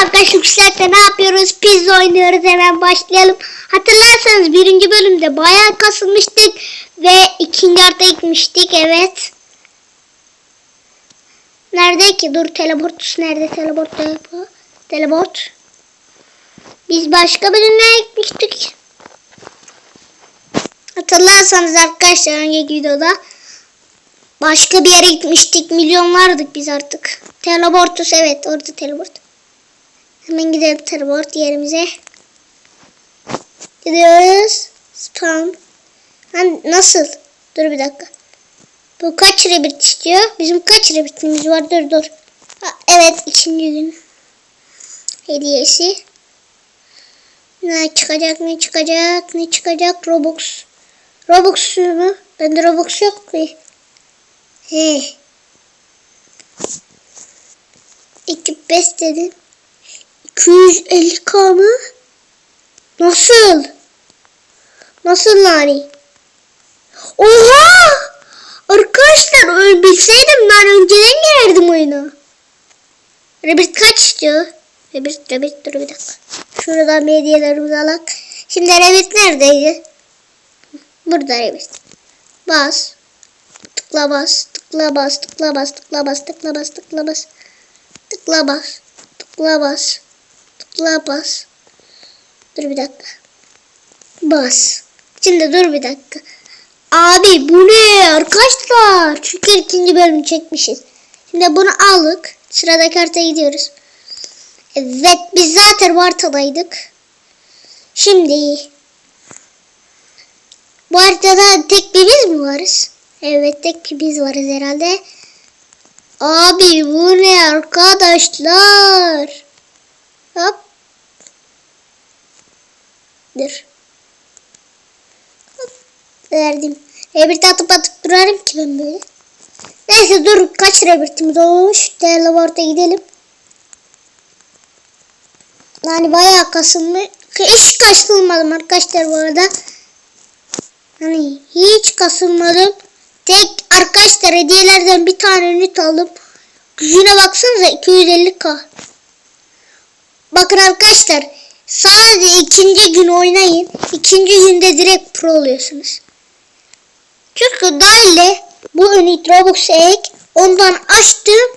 arkadaşlar Yükselt'te ne yapıyoruz? Pizza oynuyoruz hemen başlayalım. Hatırlarsanız birinci bölümde bayağı kasılmıştık ve ikinci harita gitmiştik evet. Nerede ki? Dur teleport nerede? Teleport teleport. Biz başka birine gitmiştik. Hatırlarsanız arkadaşlar önceki videoda başka bir yere gitmiştik. Milyonlardık biz artık. Teleportus evet orada teleport. Hemen gidelim teleport yerimize. Gidiyoruz. Spam. Hani nasıl? Dur bir dakika. Bu kaç rebit istiyor? Bizim kaç rebitimiz var? Dur dur. Ha, evet ikinci gün. Hediyesi. Ne çıkacak ne çıkacak ne çıkacak Robux. Robux mu? Bende Robux yok ki. He. Ekip besledim. 250k mı? Nasıl? Nasıl Nari? Oha! Arkadaşlar öyle bilseydim ben önceden girerdim oyuna. Rebit kaç istiyor? Rebit, Rebit dur bir dakika. Şuradan bir hediyelerimizi alalım. Şimdi Rebit neredeydi? Burada Rebit. Bas. Tıkla bas. Tıkla bas. Tıkla bas. Tıkla bas. Tıkla bas. Tıkla bas. Tıkla bas. Tıkla bas. Tıkla bas. Dur bir dakika. Bas. Şimdi dur bir dakika. Abi bu ne arkadaşlar? Çünkü ikinci bölümü çekmişiz. Şimdi bunu aldık. Sıradaki haritaya gidiyoruz. Evet biz zaten Varta'daydık. Şimdi bu haritada tek bir biz mi varız? Evet tek bir biz varız herhalde. Abi bu ne arkadaşlar? Hop. Dur. Hop. Verdim. Rebirti atıp atıp durarım ki ben böyle. Neyse dur kaç rebirtimiz olmuş. Değerli gidelim. Yani bayağı kasılmış. Hiç kasılmadım arkadaşlar bu arada. Hani hiç kasılmadım. Tek arkadaşlar hediyelerden bir tane ünit aldım. Gücüne baksanıza 250k. Bakın arkadaşlar sadece ikinci gün oynayın. İkinci günde direkt pro oluyorsunuz. Çünkü böyle bu ünit Robux ek ondan açtım.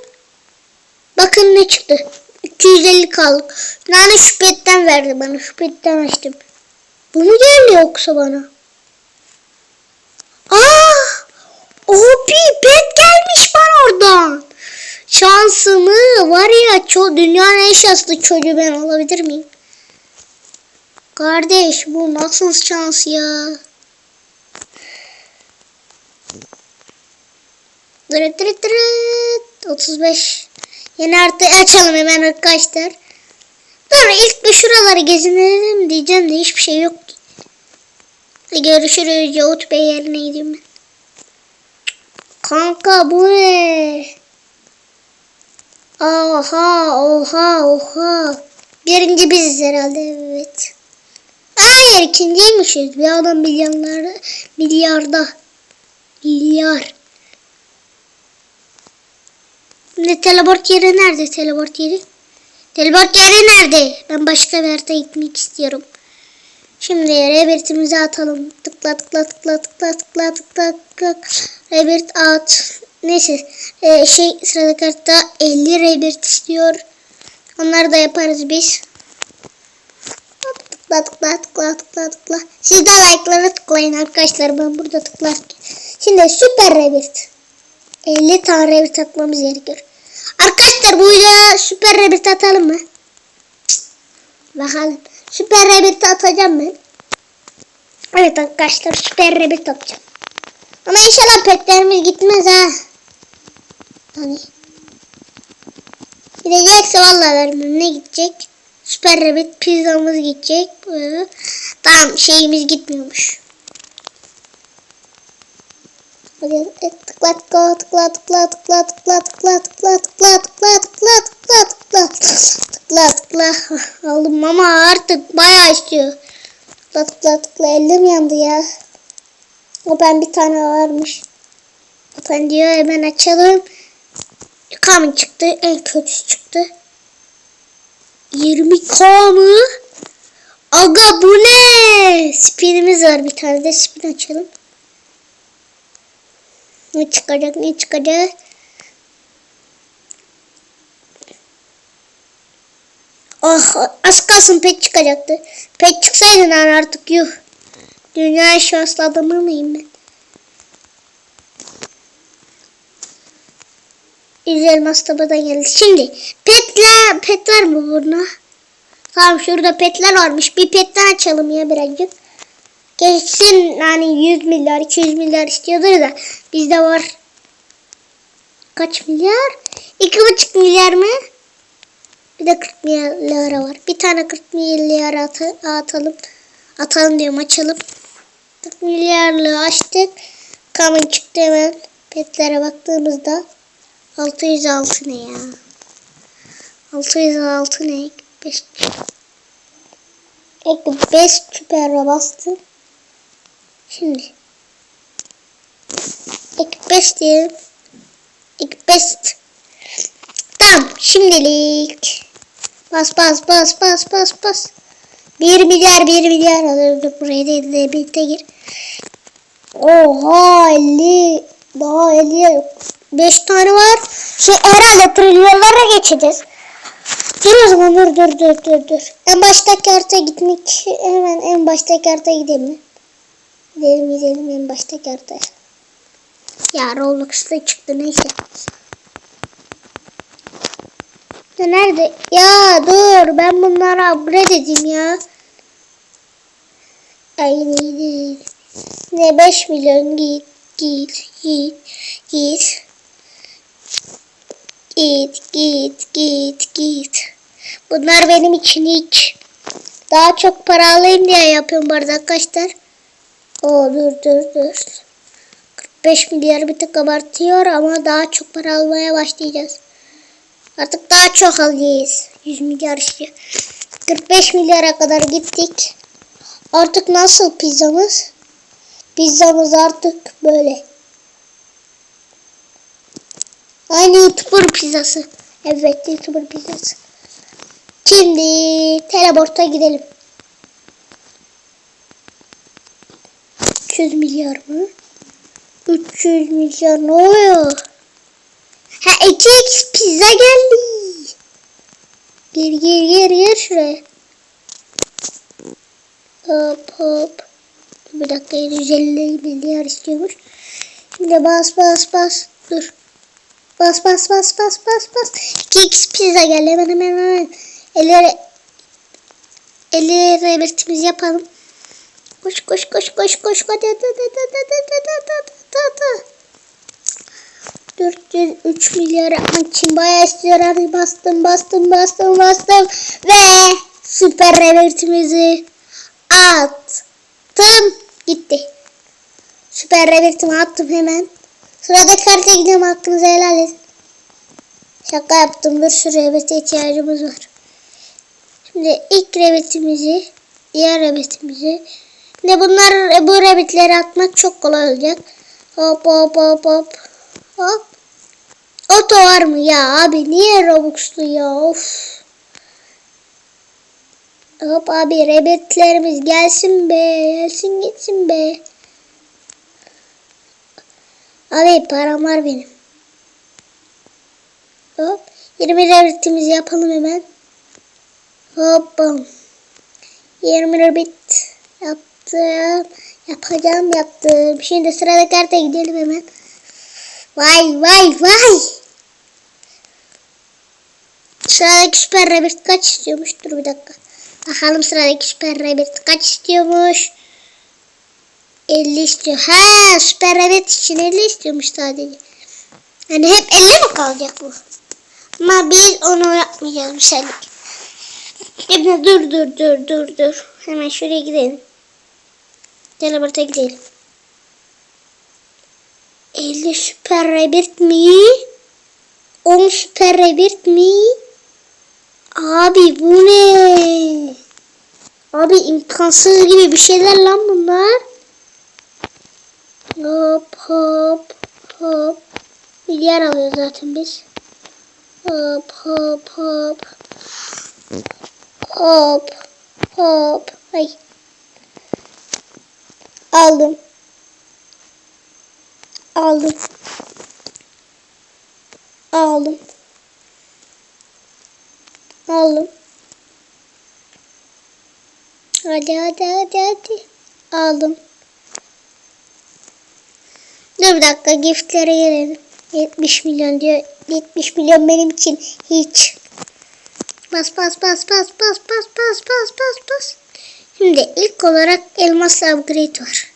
Bakın ne çıktı. 250 kaldık. Yani şüphetten verdi bana. Şüphetten açtım. Bu mu geldi yoksa bana? Aa! Obi pet gelmiş bana oradan. Şansımı var ya ço dünyanın en şanslı çocuğu ben olabilir miyim? Kardeş bu nasıl şans ya? Dırıt dırıt dırıt. 35. Yeni artı açalım hemen arkadaşlar. Dur ilk bir şuraları gezinelim diyeceğim de hiçbir şey yok. Görüşürüz Yahut Bey yerine gideyim ben. Kanka bu ne? Oha oha oha. Birinci biziz herhalde evet. Hayır ikinciymişiz. Bir adam milyarlarda milyarda. Milyar. Ne teleport yeri nerede teleport yeri? Teleport yeri nerede? Ben başka bir harita gitmek istiyorum. Şimdi rebirtimizi atalım. Tıkla tıkla tıkla tıkla tıkla tıkla tıkla. Rebirt at. Neyse ee, şey sırada kartta 50 rebirt istiyor. Onları da yaparız biz. Hop, tıkla tıkla tıkla tıkla tıkla. Siz de like'lara tıklayın arkadaşlar. Ben burada tıklarken. Şimdi süper rebirt. 50 tane rebit atmamız gerekiyor. Arkadaşlar bu videoya süper rebit atalım mı? Bakalım. Süper rebit atacağım ben. Evet arkadaşlar süper rebit atacağım. Ama inşallah petlerimiz gitmez ha. Hani. Gidecekse vallahi vermem. Ne gidecek? Süper rebit pizzamız gidecek. Tamam şeyimiz gitmiyormuş. Hadi tıkla tıkla tıkla tıkla tıkla tıkla tıkla tıkla tıkla tıkla tıkla tıkla tıkla tıkla tıkla aldım ama artık bayağı istiyor. Tıkla tıkla tıkla elim yandı ya. O ben bir tane varmış. Ben diyor hemen açalım. Kamin çıktı en kötüsü çıktı. 20k mı? Aga bu ne? Spinimiz var bir tane de spin açalım. Ne çıkacak ne çıkacak? Oh az kalsın pet çıkacaktı. Pet çıksaydı lan artık yuh. Dünya şanslı adamı mıyım ben? Yüz elmas tabadan geldi. Şimdi petler, pet var mı burada? Tamam şurada petler varmış. Bir petten açalım ya birazcık. Geçsin yani 100 milyar 200 milyar istiyordur da bizde var. Kaç milyar? 2,5 milyar mı? Bir de 40 milyara var. Bir tane 40 milyar at atalım. Atalım diyorum açalım. 40 milyarlığı açtık. Kamen çıktı hemen. Petlere baktığımızda 606 ne ya? 606 ne? 5 Ek 5 süper bastım. Şimdi ek 5 diyelim. Ek 5 Tamam şimdilik bas bas bas bas bas bas 1 milyar 1 milyar alırdı buraya de birlikte gir. Oha 50 daha 50 yok. 5 tane var. Şey herhalde trilyonlara geçeceğiz. Dur o dur dur dur dur dur. En baştaki harita gitmek hemen en baştaki harita gidelim. Gidelim gidelim en baştaki haritaya. Ya Roblox'ta çıktı neyse. Ya nerede? Ya dur ben bunlara upgrade edeyim ya. Ay neydi? Ne 5 milyon git git git git. Git git git git. Bunlar benim için hiç. Daha çok para alayım diye yapıyorum bu arada arkadaşlar. Oo dur dur dur. 45 milyar bir tık abartıyor ama daha çok para almaya başlayacağız. Artık daha çok alacağız. 100 milyar istiyor. 45 milyara kadar gittik. Artık nasıl pizzamız? Pizzamız artık böyle. Aynı YouTuber pizzası. Evet YouTuber pizzası. Şimdi teleporta gidelim. 300 milyar mı? 300 milyar ne oluyor? Ha 2x pizza geldi. Gir gir gir gir şuraya. Hop hop. Bir dakika 150 milyar istiyormuş. Şimdi bas bas bas. Dur. Bas bas bas bas bas bas. 2x pizza geldi hemen hemen hemen. Elleri elleri belirtimizi yapalım. Koş koş koş koş koş. Hadi hadi hadi hadi hadi hadi hadi hadi. 403 milyar yapmak için bayağı istiyor. Hadi bastım bastım bastım bastım. Ve süper revertimizi attım. Gitti. Süper revertimi attım hemen. Sıradaki karta gidiyorum hakkınızı helal edin. Şaka yaptım. Bir sürü revete ihtiyacımız var. Şimdi ilk revetimizi, diğer revetimizi. Şimdi bunlar bu revetleri atmak çok kolay olacak. Hop hop hop hop. Hop. Oto var mı ya abi niye Robux'lu ya of. Hop abi rebetlerimiz gelsin be gelsin gitsin be. Abi param var benim. Hop 20 rebetimizi yapalım hemen. Hop bam. 20 rebet yaptım. Yapacağım yaptım. Şimdi sıradaki karta gidelim hemen. Vay vay vay. Sıradaki süper rabbit kaç istiyormuş? Dur bir dakika. Bakalım sıradaki süper rabbit kaç istiyormuş? 50 istiyor. Ha süper rabbit için 50 istiyormuş sadece. Yani hep 50 mi kalacak bu? Ama biz onu yapmayacağız bir şeylik. Şimdi dur dur dur dur dur. Hemen şuraya gidelim. Teleport'a gidelim. 50 süper rabbit mi? 10 süper rabbit mi? Abi bu ne? Abi imkansız gibi bir şeyler lan bunlar. Hop hop hop. Milyar alıyor zaten biz. Hop hop hop. Hop. Hop. Ay. Aldım. Aldım. Aldım. Aldım. Hadi hadi hadi hadi. Aldım. Dur bir dakika giftlere gelelim. 70 milyon diyor. 70 milyon benim için hiç. Bas bas bas bas bas bas bas bas bas bas. Şimdi ilk olarak elmasla upgrade var.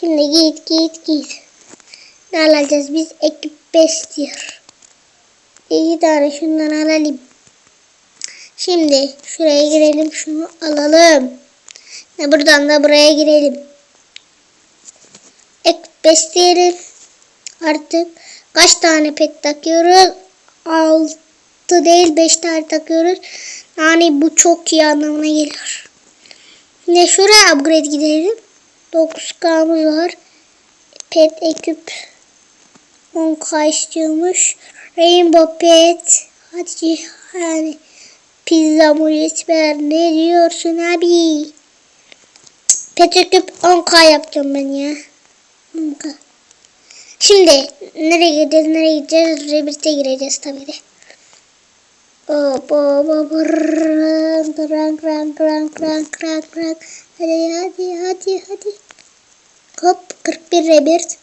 Şimdi git git git. Ne alacağız biz? Ekip 5 diyor. İki tane şundan alalım. Şimdi şuraya girelim şunu alalım. Ve buradan da buraya girelim. Besleyelim. Artık kaç tane pet takıyoruz? 6 değil 5 tane takıyoruz. Yani bu çok iyi anlamına geliyor. Şimdi şuraya upgrade gidelim. 9K'mız var. Pet ekip 10K istiyormuş. Rainbow Pet. Hadi yani pizza mulisber ne diyorsun abi? Pet ekip 10K yapacağım ben ya. Şimdi nereye gideceğiz nereye gideceğiz Rabbit'e gireceğiz tabii de. Hop hop hop rank rank rank rank rank rank rank hadi hadi hadi hadi. Hop 41 Rabbit.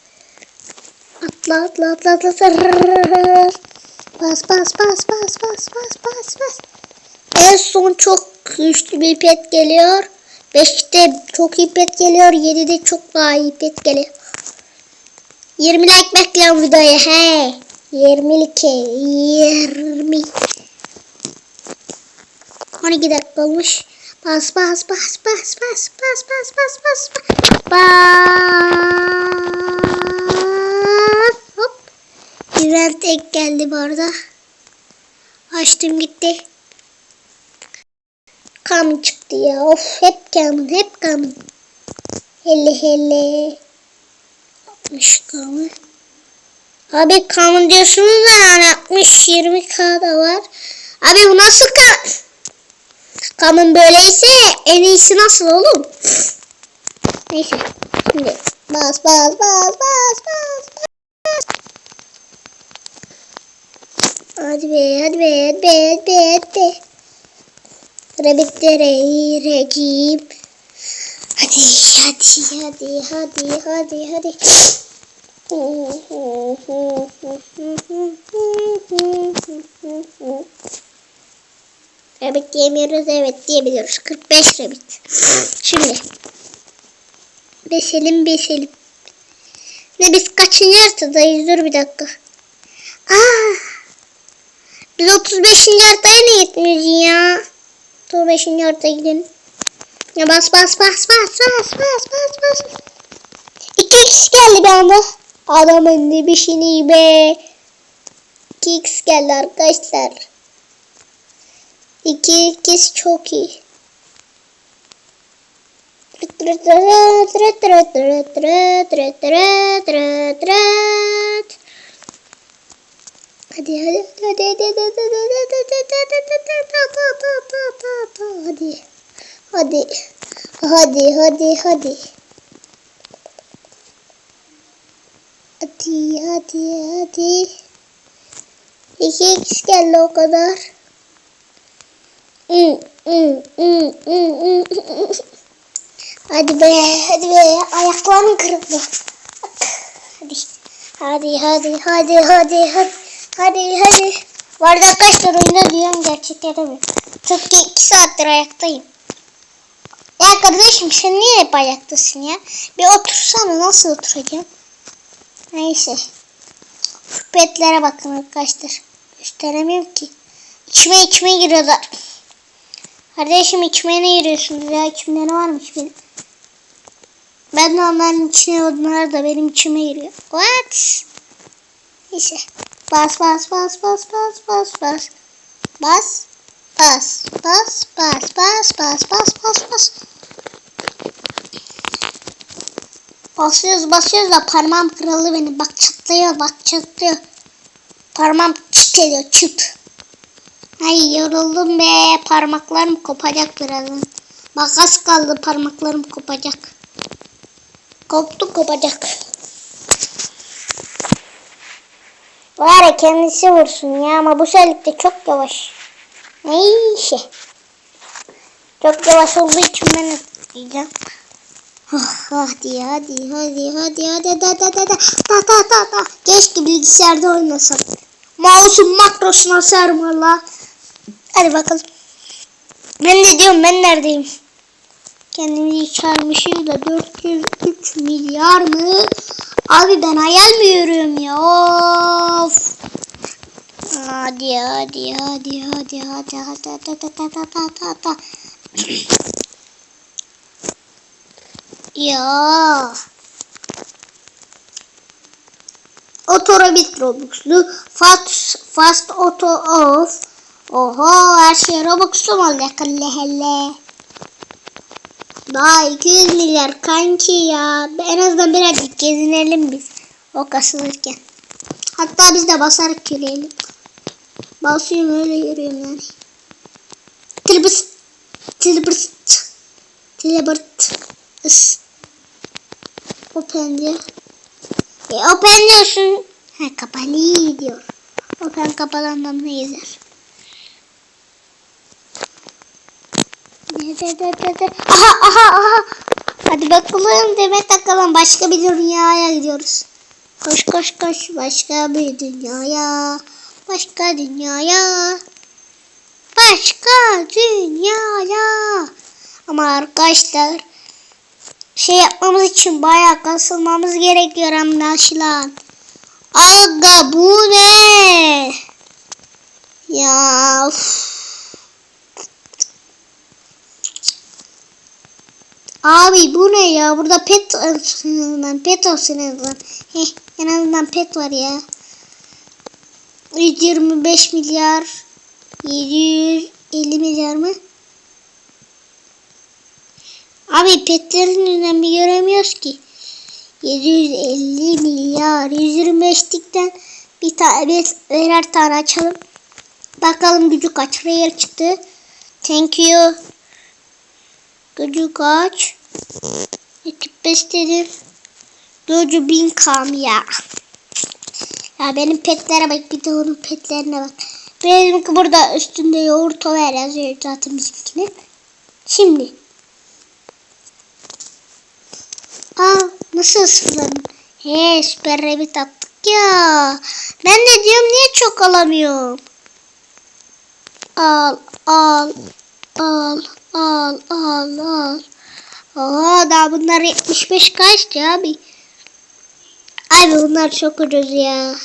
Atla atla atla atla atla. Bas bas bas bas bas bas bas bas. En son çok güçlü bir pet geliyor. 5'te çok iyi pet geliyor. 7'de çok daha iyi pet geliyor. 20 like bekliyorum videoya he 20'lik 20 12 dakika olmuş. Bas bas bas bas bas bas bas bas bas bas. Hop. Güzel tek geldi bu arada. Açtım gitti. Kam çıktı ya. Of hep kamın hep kamın. Hele hele. 60 kamın. Abi kamın diyorsunuz da yani 60 20 k da var. Abi bu nasıl kam? Kamın böyleyse en iyisi nasıl oğlum? Neyse. Şimdi bas bas bas bas bas. bas. Hadi be hadi be hadi be hadi be hadi be. Rabbitlere gireceğim. Hadi hadi hadi hadi hadi hadi. Rabbit diyemiyoruz evet diyebiliyoruz. 45 rabbit. Şimdi. Beselim beselim. Ne biz kaçıncı haritadayız? Dur bir dakika. Aa, biz 35. haritaya ne gitmiyoruz ya? 35. haritaya gidelim. Ya bas bas bas bas bas bas bas bas. 2x geldi bir anda. Adamın ne bir şeyini be. 2x geldi arkadaşlar. 2 ikisi çok iyi. Hadi hadi hadi hadi hadi hadi hadi hadi hadi hadi hadi hadi hadi Hadi. Hadi hadi hadi. Hadi hadi hadi. İki x geldi o kadar. Hmm, hmm, hmm, hadi be hadi be ayaklarım kırıldı. Hadi. Hadi hadi hadi hadi hadi. Hadi hadi. Bu arada arkadaşlar oyunu diyorum gerçekten mi? Çünkü iki saattir ayaktayım ya kardeşim sen niye hep ayaktasın ya bir otursana nasıl oturacağım neyse şu petlere bakın arkadaşlar gösteremiyorum ki içime içime giriyorlar Kardeşim içmeye ne giriyorsunuz ya? İçimde ne varmış benim? Ben de onların içine onlar da benim içime giriyor. What? Neyse. Bas bas bas bas bas bas bas. Bas. Bas, bas, bas, bas, bas, bas, bas, bas. Basıyoruz, basıyoruz da parmağım kralı beni. Bak çatlıyor, bak çatlıyor. Parmağım çıt ediyor, çıt. Ay yoruldum be. Parmaklarım kopacak birazdan. Bak az kaldı parmaklarım kopacak. Koptu kopacak. Var ya kendisi vursun ya ama bu sefer çok yavaş. Neyse. Çok yavaş olduğu için ben diyeceğim. Ah, hadi hadi hadi hadi hadi hadi hadi hadi ta ta ta ta. Keşke bilgisayarda oynasam. Mouse'un makrosuna sarım valla hadi bakalım. Ben de diyorum ben neredeyim? Kendimizi çarmışız da 403 milyar mı? Abi ben hayal mi görüyorum ya? Of hadi hadi hadi hadi hadi hadi hadi hadi hadi hadi hadi Ya. Otorobit Robux'lu fast, fast auto off. Oho her şey Robux'lu mu hele hele. Daha 200 milyar kanki ya. En azından birazcık gezinelim biz. O kasılırken. Hatta biz de basarak yürüyelim. Basıyorum öyle yürüyorum yani. Tilbırt. Tilbırt. Tilbırt. Is. Open diyor. E, open diyorsun. Ha kapalı diyor. Open kapalı anlamına gezer. Aha aha aha. Hadi bakalım Demet bakalım başka bir dünyaya gidiyoruz. Koş koş koş başka bir dünyaya. Başka dünyaya. Başka dünyaya. Ama arkadaşlar şey yapmamız için bayağı kasılmamız gerekiyor anlaşılan. Aga bu ne? Ya of. Abi bu ne ya? Burada pet en azından. Pet olsun en azından. Heh, en azından pet var ya. 125 milyar 750 milyar mı? Abi petlerin önemli göremiyoruz ki. 750 milyar 125'likten bir tane bir, birer tane açalım. Bakalım gücü kaç rare çıktı. Thank you. Gücü kaç? Ekip besledim. Gücü bin kam ya. Ya benim petlere bak bir de onun petlerine bak. Benimki burada üstünde yoğurt over yazıyor zaten bizimkinin. Şimdi Aa nasıl sıfırladın? He süper rabbit attık ya. Ben de diyorum niye çok alamıyorum? Al al al al al al. Oha daha bunlar 75 kaçtı abi. Abi bunlar çok ucuz ya.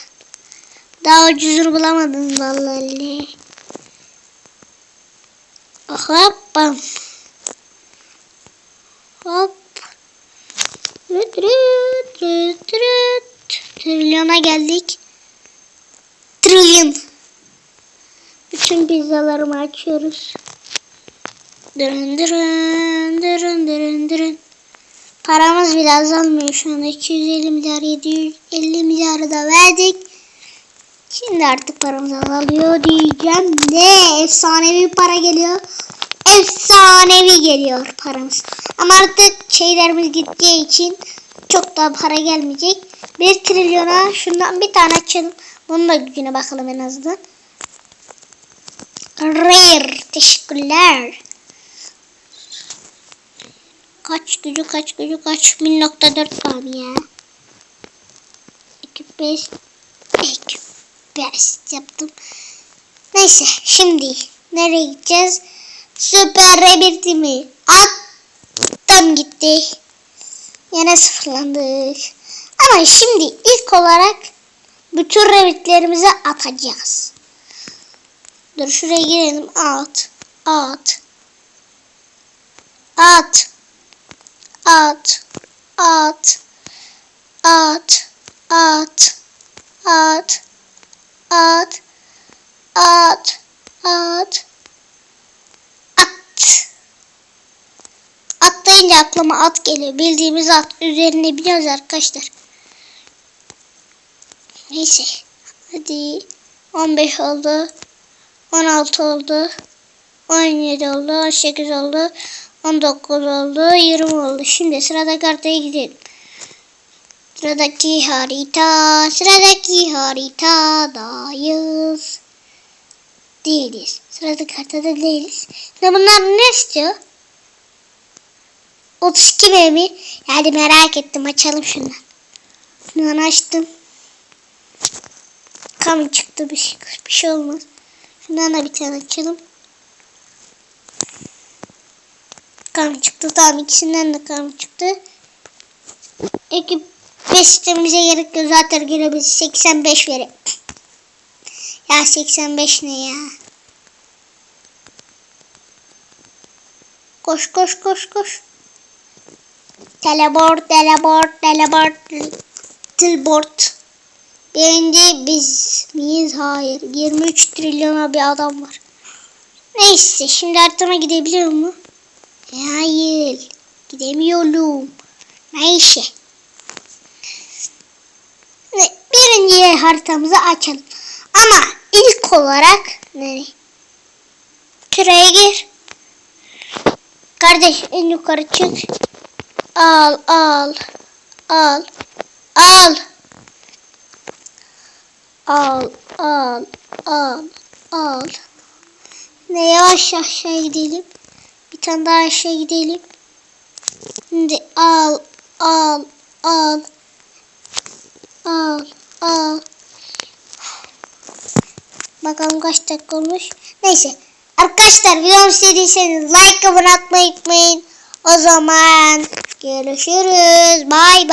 Daha ucuzunu bulamadım vallahi. Hop bam. Hop. Rıt rıt rıt rıt. Trilyona geldik. Trilyon. Bütün pizzalarımı açıyoruz. Dırın dırın dırın dırın dırın. Paramız bile azalmıyor şu anda. 250 milyar 750 milyarı da verdik. Şimdi artık paramız azalıyor diyeceğim. Ne efsanevi para geliyor. Efsanevi geliyor paramız. Ama artık şeylerimiz gittiği için çok daha para gelmeyecek. 1 trilyona şundan bir tane açalım. Bunun da gücüne bakalım en azından. Rare. Teşekkürler. Kaç gücü kaç gücü kaç 1.4 kaldı ya. 2 5 2 5 yaptım. Neyse şimdi nereye gideceğiz? Süper Rabbit'i mi? Attım gitti. Yine sıfırlandık. Ama şimdi ilk olarak bütün rabbitlerimizi atacağız. Dur şuraya girelim. At. At. At. At. At. At. At. At. At. At. At. At. At deyince aklıma at geliyor. Bildiğimiz at. Üzerine biniyoruz arkadaşlar. Neyse. Hadi. 15 oldu. 16 oldu. 17 oldu. 18 oldu. 19 oldu. 20 oldu. Şimdi sıradaki haritaya gidelim. Sıradaki harita. Sıradaki haritadayız. Değiliz. Sıradaki haritada değiliz. Şimdi bunlar ne istiyor? 32 mi? Yani merak ettim. Açalım şundan. Şundan açtım. Kam çıktı bir şey, bir şey olmaz. Şundan da bir tane açalım. Kam çıktı. Tamam ikisinden de kam çıktı. Ekip 5 sistemimize gerek yok. Zaten gene biz 85 verir. Ya 85 ne ya? Koş koş koş koş. Teleport, teleport, teleport, teleport. Birinci biz miyiz? Hayır. 23 trilyona bir adam var. Neyse şimdi haritama gidebiliyor mu? Hayır. Gidemiyorum. Neyse. Ve birinci haritamızı açalım. Ama ilk olarak nereye? Şuraya gir. Kardeş en yukarı çık. Al al. Al. Al. Al al al al. Ne yavaş aşağı gidelim. Bir tane daha aşağı gidelim. Şimdi al al al. Al al. Bakalım kaç dakika olmuş. Neyse. Arkadaşlar videomu istediyseniz like abone unutmayın. O zaman görüşürüz. Bay bay.